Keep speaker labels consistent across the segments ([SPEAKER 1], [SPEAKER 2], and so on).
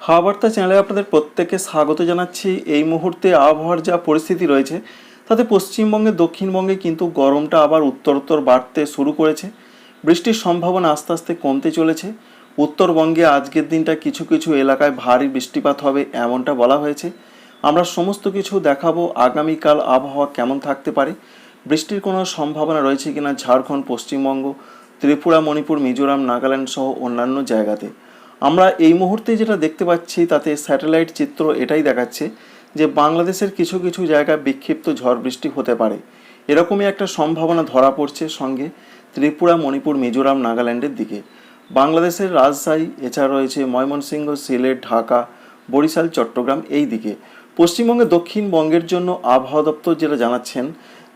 [SPEAKER 1] হাওয়া বার্তা চ্যানেলে আপনাদের প্রত্যেককে স্বাগত জানাচ্ছি। এই মুহূর্তে আবহাওয়ার যা পরিস্থিতি রয়েছে, তাতে পশ্চিমবঙ্গে, দক্ষিণবঙ্গে কিন্তু গরমটা আবার উত্তরোত্তর বাড়তে শুরু করেছে। বৃষ্টির সম্ভাবনা আস্তে আস্তে কমতে চলেছে। উত্তরবঙ্গে আজকের দিনটা কিছু কিছু এলাকায় ভারী বৃষ্টিপাত হবে এমনটা বলা হয়েছে। আমরা সমস্ত কিছু দেখাবো, আগামীকাল আবহাওয়া কেমন থাকতে পারে, বৃষ্টির কোনো সম্ভাবনা রয়েছে কিনা ঝাড়খণ্ড, পশ্চিমবঙ্গ, ত্রিপুরা, মণিপুর, মিজোরাম, নাগাল্যান্ড সহ অন্যান্য জায়গাতে। আমরা এই মুহূর্তে যেটা দেখতে পাচ্ছি, তাতে স্যাটেলাইট চিত্র এটাই দেখাচ্ছে যে বাংলাদেশের কিছু কিছু জায়গায় বিক্ষিপ্ত ঝড় বৃষ্টি হতে পারে। এরকমই একটা সম্ভাবনা ধরা পড়ছে সঙ্গে ত্রিপুরা, মণিপুর, মিজোরাম, নাগাল্যান্ডের দিকে। বাংলাদেশের রাজশাহী, এছাড়া রয়েছে ময়মনসিংহ, সিলেট, ঢাকা, বরিশাল, চট্টগ্রাম এই দিকে। পশ্চিমবঙ্গে দক্ষিণবঙ্গের জন্য আবহাওয়া দপ্তর যেটা জানাচ্ছেন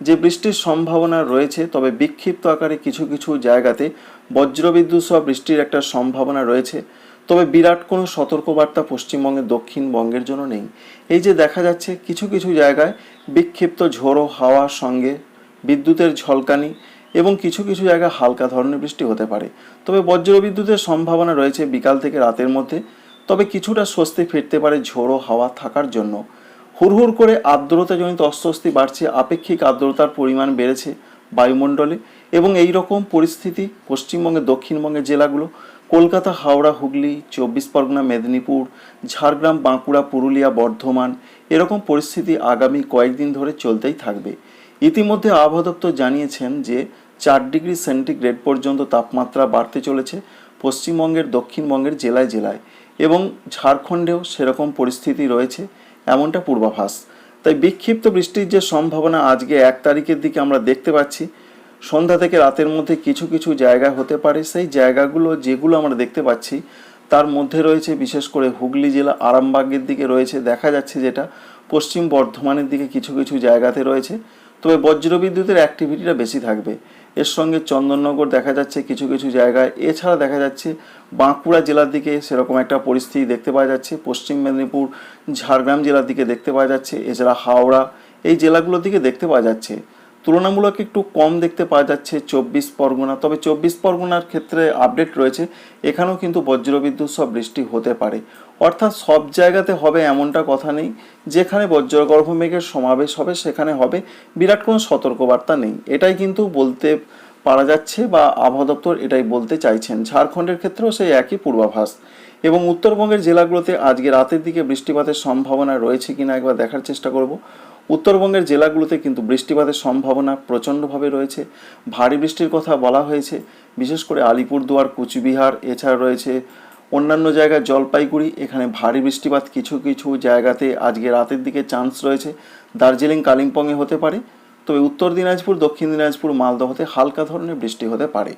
[SPEAKER 1] যে বৃষ্টির সম্ভাবনা রয়েছে, তবে বিক্ষিপ্ত আকারে কিছু কিছু জায়গাতে বজ্রবিদ্যুৎ সহ বৃষ্টির একটা সম্ভাবনা রয়েছে। তবে বিরাট কোনো সতর্কবার্তা পশ্চিমবঙ্গের দক্ষিণবঙ্গের জন্য নেই। এই যে দেখা যাচ্ছে, কিছু কিছু জায়গায় বিক্ষিপ্ত ঝোড়ো হাওয়ার সঙ্গে বিদ্যুতের ঝলকানি এবং কিছু কিছু জায়গায় হালকা ধরনের বৃষ্টি হতে পারে। তবে বজ্রবিদ্যুতের সম্ভাবনা রয়েছে বিকাল থেকে রাতের মধ্যে। তবে কিছুটা স্বস্তি ফিরতে পারে ঝোড়ো হাওয়া থাকার জন্য। হুড়হুড় করে আর্দ্রতাজনিত অস্বস্তি বাড়ছে, আপেক্ষিক আর্দ্রতার পরিমাণ বেড়েছে বায়ুমণ্ডলে এবং এই রকম পরিস্থিতি পশ্চিমবঙ্গের দক্ষিণবঙ্গের জেলাগুলো কলকাতা, হাওড়া, হুগলি, চব্বিশ পরগনা, মেদিনীপুর, ঝাড়গ্রাম, বাঁকুড়া, পুরুলিয়া, বর্ধমান এরকম পরিস্থিতি আগামী কয়েকদিন ধরে চলতেই থাকবে। ইতিমধ্যে আবহাওয়া দপ্তর জানিয়েছেন যে, চার ডিগ্রি সেন্টিগ্রেড পর্যন্ত তাপমাত্রা বাড়তে চলেছে পশ্চিমবঙ্গের, দক্ষিণবঙ্গের জেলায় জেলায় এবং ঝাড়খণ্ডেও সেরকম পরিস্থিতি রয়েছে এমনটা পূর্বাভাস। তাই বিক্ষিপ্ত বৃষ্টির যে সম্ভাবনা আজকে এক তারিখের দিকে আমরা দেখতে পাচ্ছি সন্ধ্যা থেকে রাতের মধ্যে কিছু কিছু জায়গা হতে পারে। সেই জায়গাগুলো যেগুলো আমরা দেখতে পাচ্ছি, তার মধ্যে রয়েছে বিশেষ করে হুগলি জেলা আরামবাগের দিকে রয়েছে। দেখা যাচ্ছে যেটা পশ্চিম বর্ধমানের দিকে কিছু কিছু জায়গাতে রয়েছে। তবে বজ্রবিদ্যুতের অ্যাক্টিভিটিটা বেশি থাকবে। এর সঙ্গে চন্দননগর দেখা যাচ্ছে কিছু কিছু জায়গায়। এছাড়া দেখা যাচ্ছে বাঁকুড়া জেলার দিকে সেরকম একটা পরিস্থিতি দেখতে পাওয়া যাচ্ছে। পশ্চিম মেদিনীপুর, ঝাড়গ্রাম জেলার দিকে দেখতে পাওয়া যাচ্ছে। এছাড়া হাওড়া, এই জেলাগুলোর দিকে দেখতে পাওয়া যাচ্ছে। তুলনামূলক একটু কম দেখতে পাওয়া যাচ্ছে চব্বিশ পরগনা। তবে চব্বিশ পরগনার ক্ষেত্রে আপডেট রয়েছে। এখানেও কিন্তু বজ্রবিদ্যুৎ সব বৃষ্টি হতে পারে। অর্থাৎ সব জায়গাতে হবে এমনটা কথা নেই। যেখানে বজ্রগর্ভ মেঘের সমাবেশ হবে, সেখানে হবে। বিরাট কোনো সতর্কবার্তা নেই। এটাই কিন্তু বলতে পারা যাচ্ছে বা আবহাওয়া দপ্তর এটাই বলতে চাইছেন। ঝাড়খণ্ডের ক্ষেত্রেও সেই একই পূর্বাভাস। এবং উত্তরবঙ্গের জেলাগুলোতে আজকে রাতের দিকে বৃষ্টিপাতের সম্ভাবনা রয়েছে কিনা একবার দেখার চেষ্টা করব। উত্তরবঙ্গের জেলাগুলোতে কিন্তু বৃষ্টিপাতের সম্ভাবনা প্রচণ্ডভাবে রয়েছে। ভারী বৃষ্টির কথা বলা হয়েছে। বিশেষ করে আলিপুরদুয়ার, কুচবিহার, এছাড়া রয়েছে অন্যান্য জায়গায় জলপাইগুড়ি। এখানে ভারী বৃষ্টিপাত কিছু কিছু জায়গাতে আজকে রাতের দিকে চান্স রয়েছে। দার্জিলিং, কালিম্পংয়ে হতে পারে। তবে উত্তর দিনাজপুর, দক্ষিণ দিনাজপুর, মালদহতে হালকা ধরনের বৃষ্টি হতে পারে।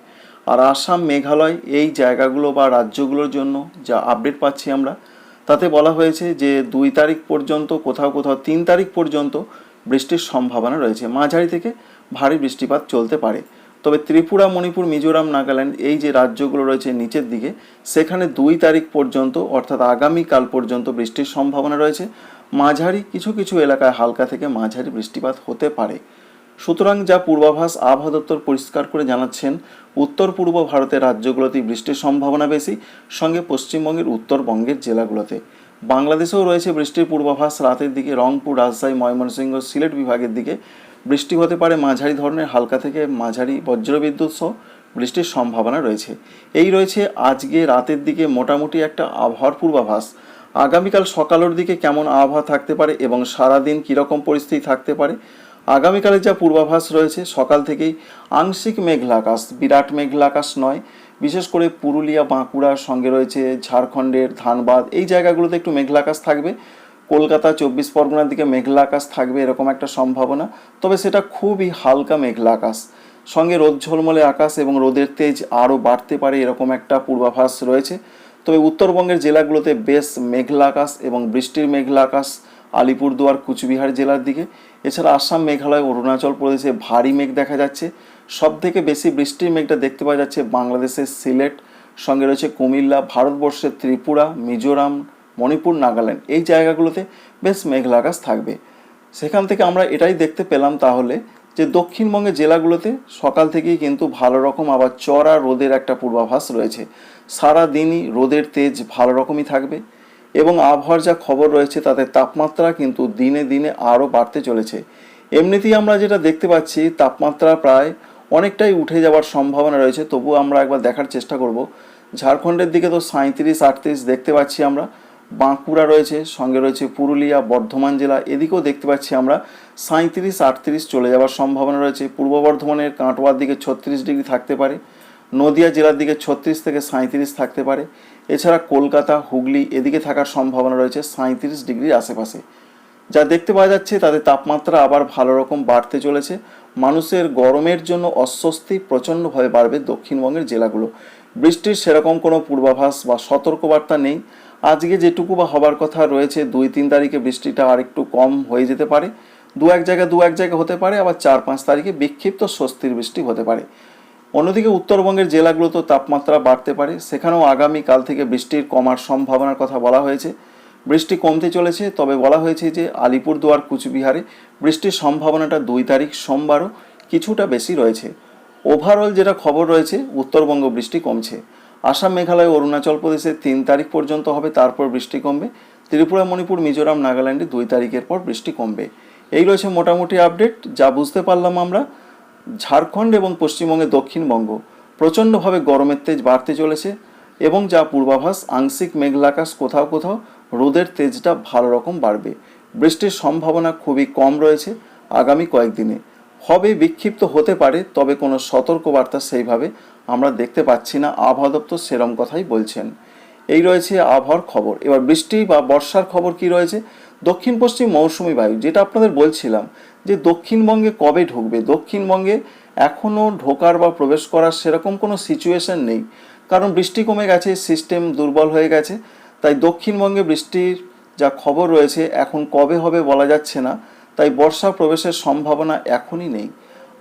[SPEAKER 1] আর আসাম, মেঘালয় এই জায়গাগুলো বা রাজ্যগুলোর জন্য যা আপডেট পাচ্ছি আমরা তাতে বলা হয়েছে যে দুই তারিখ পর্যন্ত, কোথাও কোথাও তিন তারিখ পর্যন্ত বৃষ্টির সম্ভাবনা রয়েছে। মাঝারি থেকে ভারী বৃষ্টিপাত চলতে পারে। তবে ত্রিপুরা, মণিপুর, মিজোরাম, নাগাল্যান্ড এই যে রাজ্যগুলো রয়েছে নিচের দিকে, সেখানে দুই তারিখ পর্যন্ত অর্থাৎ আগামীকাল পর্যন্ত বৃষ্টির সম্ভাবনা রয়েছে। মাঝারি কিছু কিছু এলাকায় হালকা থেকে মাঝারি বৃষ্টিপাত হতে পারে। সুতরাং যা পূর্বাভাস আবহাওয়া দপ্তর পরিষ্কার করে জানাচ্ছেন, উত্তর পূর্ব ভারতের রাজ্যগুলোতে বৃষ্টির সম্ভাবনা বেশি, সঙ্গে পশ্চিমবঙ্গের উত্তরবঙ্গের জেলাগুলোতে। বাংলাদেশেও রয়েছে বৃষ্টির পূর্বাভাস, রাতের দিকে রংপুর, রাজশাহী, ময়মনসিংহ, সিলেট বিভাগের দিকে বৃষ্টি হতে পারে, মাঝারি ধরনের হালকা থেকে মাঝারি বজ্রবিদ্যুৎ সহ বৃষ্টির সম্ভাবনা রয়েছে। এই রয়েছে আজকে রাতের দিকে মোটামুটি একটা আবহাওয়ার পূর্বাভাস। আগামীকাল সকালের দিকে কেমন আবহাওয়া থাকতে পারে এবং সারাদিন কীরকম পরিস্থিতি থাকতে পারে আগামীকালে যা পূর্বাভাস রয়েছে, সকাল থেকেই আংশিক মেঘলা আকাশ, বিরাট মেঘলা আকাশ নয়। বিশেষ করে পুরুলিয়া বাঁকুড়ার সঙ্গে রয়েছে ঝাড়খণ্ডের ধানবাদ। এই জায়গাগুলোতে একটু মেঘলা আকাশ থাকবে। কলকাতা, চব্বিশ পরগনার দিকে মেঘলা আকাশ থাকবে এরকম একটা সম্ভাবনা। তবে সেটা খুবই হালকা মেঘলা আকাশ। সঙ্গে রোদ ঝলমলে আকাশ এবং রোদের তেজ আরও বাড়তে পারে এরকম একটা পূর্বাভাস রয়েছে। তবে উত্তরবঙ্গের জেলাগুলোতে বেশ মেঘলা আকাশ এবং বৃষ্টির মেঘলা আকাশ। আলিপুরদুয়ার, কুচবিহার জেলার দিকে এছাড়া আসাম, মেঘালয়, অরুণাচল প্রদেশে ভারী মেঘ দেখা যাচ্ছে। সব থেকে বেশি বৃষ্টির মেঘটা দেখতে পাওয়া যাচ্ছে বাংলাদেশের সিলেট, সঙ্গে রয়েছে কুমিল্লা, ভারতবর্ষের ত্রিপুরা, মিজোরাম, মণিপুর, নাগাল্যান্ড। এই জায়গাগুলোতে বেশ মেঘলা আকাশ থাকবে। সেখান থেকে আমরা এটাই দেখতে পেলাম তাহলে যে দক্ষিণবঙ্গের জেলাগুলোতে সকাল থেকেই কিন্তু ভালো রকম আবার চড়া রোদের একটা পূর্বাভাস রয়েছে। সারা দিনই রোদের তেজ ভালো রকমই থাকবে। এবং আবহাওয়ার যা খবর রয়েছে তাতে তাপমাত্রা কিন্তু দিনে দিনে আরও বাড়তে চলেছে। এমনিতেই আমরা যেটা দেখতে পাচ্ছি, তাপমাত্রা প্রায় অনেকটাই উঠে যাওয়ার সম্ভাবনা রয়েছে। তবু আমরা একবার দেখার চেষ্টা করব। ঝাড়খণ্ডের দিকে তো সাঁত্রিশ আটত্রিশ দেখতে পাচ্ছি আমরা। বাঁকুড়া রয়েছে, সঙ্গে রয়েছে পুরুলিয়া, বর্ধমান জেলা। এদিকেও দেখতে পাচ্ছি আমরা সাঁত্রিশ আটত্রিশ চলে যাওয়ার সম্ভাবনা রয়েছে। পূর্ব বর্ধমানের কাটোয়ার দিকে ছত্রিশ ডিগ্রি থাকতে পারে। নদিয়া জেলার দিকে ছত্রিশ থেকে সাঁত্রিশ থাকতে পারে। এছাড়া কলকাতা, হুগলি এদিকে থাকার সম্ভাবনা রয়েছে সাঁত্রিশ ডিগ্রির আশেপাশে। যা দেখতে পাওয়া যাচ্ছে তাদের তাপমাত্রা আবার ভালো রকম বাড়তে চলেছে। মানুষের গরমের জন্য অস্বস্তি প্রচণ্ডভাবে বাড়বে দক্ষিণবঙ্গের জেলাগুলো। বৃষ্টির সেরকম কোনো পূর্বাভাস বা সতর্কবার্তা নেই। আজকে যেটুকু বা হবার কথা রয়েছে দুই তিন তারিখে বৃষ্টিটা আর একটু কম হয়ে যেতে পারে। দু এক জায়গায় দু এক জায়গায় হতে পারে, আবার চার পাঁচ তারিখে বিক্ষিপ্ত স্বস্তির বৃষ্টি হতে পারে। অন্যদিকে উত্তরবঙ্গের জেলাগুলোতে তাপমাত্রা বাড়তে পারে। সেখানেও আগামী কাল থেকে বৃষ্টির কমার সম্ভাবনার কথা বলা হয়েছে। বৃষ্টি কমতে চলেছে, তবে বলা হয়েছে যে আলিপুরদুয়ার, কুচবিহারে বৃষ্টির সম্ভাবনাটা দুই তারিখ সোমবারও কিছুটা বেশি রয়েছে। ওভারঅল যেটা খবর রয়েছে, উত্তরবঙ্গ বৃষ্টি কমছে। আসাম, মেঘালয়, অরুণাচল প্রদেশে তিন তারিখ পর্যন্ত হবে, তারপর বৃষ্টি কমবে। ত্রিপুরা, মণিপুর, মিজোরাম, নাগাল্যান্ডে দুই তারিখের পর বৃষ্টি কমবে। এই রয়েছে মোটামুটি আপডেট, যা বুঝতে পারলাম আমরা। ঝাড়খণ্ড এবং পশ্চিমবঙ্গের দক্ষিণবঙ্গ প্রচণ্ডভাবে গরমের তেজ বাড়তে চলেছে এবং যা পূর্বাভাস, আংশিক মেঘলাকাশ কোথাও কোথাও রোদের তেজটা ভালো রকম বাড়বে। বৃষ্টির সম্ভাবনা খুবই কম রয়েছে আগামী কয়েকদিনে। হবে বিক্ষিপ্ত হতে পারে, তবে কোনো সতর্কবার্তা সেইভাবে আমরা দেখতে পাচ্ছি না। আবহাওয়া দপ্তর সেরম কথাই বলছেন। এই রয়েছে আবহাওয়ার খবর। এবার বৃষ্টি বা বর্ষার খবর কি রয়েছে? দক্ষিণ পশ্চিম মৌসুমি বায়ু, যেটা আপনাদের বলছিলাম যে দক্ষিণবঙ্গে কবে ঢুকবে? দক্ষিণবঙ্গে এখনও ঢোকার বা প্রবেশ করার সেরকম কোনো সিচুয়েশন নেই। কারণ বৃষ্টি কমে গেছে সিস্টেম দুর্বল হয়ে গেছে। তাই দক্ষিণবঙ্গে বৃষ্টির যা খবর রয়েছে, এখন কবে হবে বলা যাচ্ছে না। তাই বর্ষা প্রবেশের সম্ভাবনা এখনই নেই।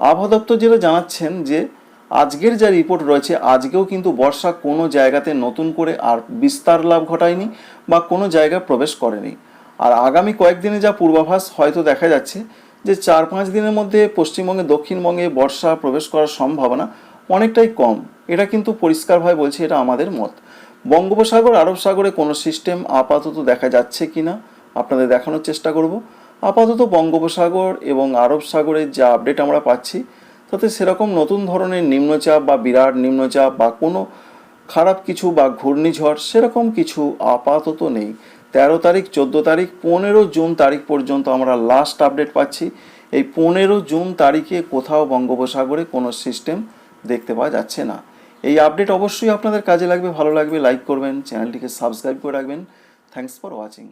[SPEAKER 1] আবহাওয়া দপ্তর যেটা জানাচ্ছেন যে আজকের যা রিপোর্ট রয়েছে, আজকেও কিন্তু বর্ষা কোনো জায়গাতে নতুন করে আর বিস্তার লাভ ঘটায়নি বা কোনো জায়গায় প্রবেশ করেনি। আর আগামী কয়েকদিনে যা পূর্বাভাস হয়তো দেখা যাচ্ছে, যে চার পাঁচ দিনের মধ্যে পশ্চিমবঙ্গে, দক্ষিণবঙ্গে বর্ষা প্রবেশ করার সম্ভাবনা অনেকটাই কম। এটা কিন্তু পরিষ্কারভাবে বলছে, এটা আমাদের মত। বঙ্গোপসাগর, আরব সাগরে কোনো সিস্টেম আপাতত দেখা যাচ্ছে কি না আপনাদের দেখানোর চেষ্টা করব। আপাতত বঙ্গোপসাগর এবং আরব সাগরের যা আপডেট আমরা পাচ্ছি তাতে সেরকম নতুন ধরনের নিম্নচাপ বা বিরাট নিম্নচাপ বা কোনো খারাপ কিছু বা ঘূর্ণিঝড় সেরকম কিছু আপাতত নেই। তেরো তারিখ, চোদ্দ তারিখ, পনেরো জুন তারিখ পর্যন্ত আমরা লাস্ট আপডেট পাচ্ছি। এই পনেরো জুন তারিখে কোথাও বঙ্গোপসাগরে কোনো সিস্টেম দেখতে পাওয়া যাচ্ছে না। এই আপডেট অবশ্যই আপনাদের কাজে লাগবে, ভালো লাগবে লাইক করবেন চ্যানেলটিকে সাবস্ক্রাইব করে রাখবেন। Thanks for watching